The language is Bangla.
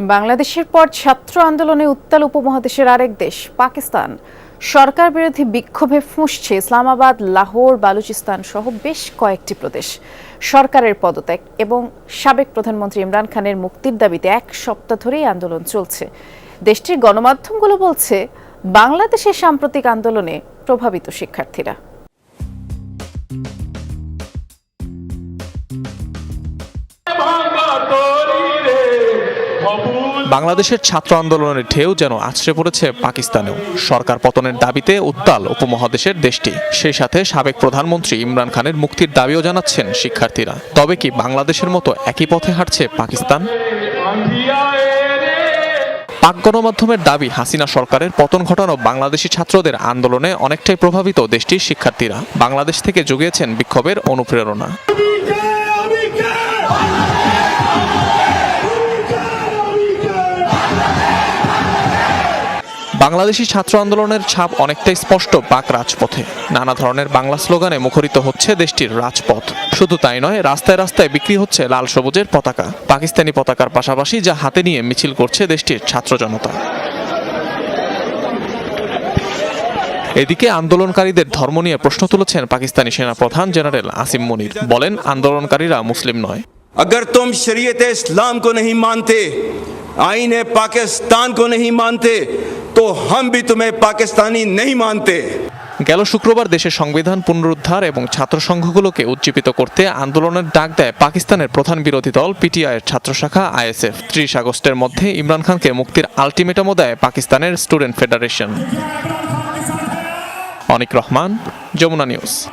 বাংলাদেশের পর ছাত্র আন্দোলনে উত্তাল উপমহাদেশের আরেক দেশ, পাকিস্তান। সরকার বিরোধী বিক্ষোভে ফুঁসছে ইসলামাবাদ, লাহোর, বালুচিস্তান সহ বেশ কয়েকটি প্রদেশ। সরকারের পদত্যাগ এবং সাবেক প্রধানমন্ত্রী ইমরান খানের মুক্তির দাবিতে এক সপ্তাহ ধরেই আন্দোলন চলছে। দেশটির গণমাধ্যমগুলো বলছে, বাংলাদেশের সাম্প্রতিক আন্দোলনে প্রভাবিত শিক্ষার্থীরা। বাংলাদেশের ছাত্র আন্দোলনের ঢেউ যেন আছড়ে পড়েছে পাকিস্তানেও। সরকার পতনের দাবিতে উত্তাল উপমহাদেশের দেশটি। সেই সাথে সাবেক প্রধানমন্ত্রী ইমরান খানের মুক্তির দাবিও জানাচ্ছেন শিক্ষার্থীরা। তবে কি বাংলাদেশের মতো একই পথে হাঁটছে পাকিস্তান? পাক গণমাধ্যমের দাবি, হাসিনা সরকারের পতন ঘটানো বাংলাদেশি ছাত্রদের আন্দোলনে অনেকটাই প্রভাবিত দেশটির শিক্ষার্থীরা। বাংলাদেশ থেকে জুগিয়েছেন বিক্ষোভের অনুপ্রেরণা। বাংলাদেশি ছাত্র আন্দোলনের ছাপ অনেকটাই স্পষ্ট পাক রাজপথে নানা ধরনের বাংলা স্লোগানে মুখরিত হচ্ছে দেশটির রাজপথ শুধু তাই নয় রাস্তায় রাস্তায় বিক্রি হচ্ছে লাল সবুজের পতাকা পাকিস্তানি পতাকার পাশাপাশি যা হাতে নিয়ে মিছিল করছে দেশটির ছাত্র জনতা এদিকে আন্দোলনকারীদের ধর্ম নিয়ে প্রশ্ন তুলেছেন পাকিস্তানি সেনাপ্রধান জেনারেল আসিম মনির বলেন আন্দোলনকারীরা মুসলিম নয় अगर तुम शरीयत इस्लाम को नहीं मानते आइन पाकिस्तान को नहीं मानते তো হাম বি তুমে পাকিস্তানি নেই মানতে। গেল শুক্রবার দেশের সংবিধান পুনরুদ্ধার এবং ছাত্র সংঘগুলোকে উজ্জীবিত করতে আন্দোলনের ডাক দেয় পাকিস্তানের প্রধান বিরোধী দল, পিটিআইয়ের ছাত্র শাখা, আইএসএফ। ত্রিশ আগস্টের মধ্যে ইমরান খানকে মুক্তির আলটিমেটামও দেয় পাকিস্তানের student federation. Anik Rahman, Jamuna news.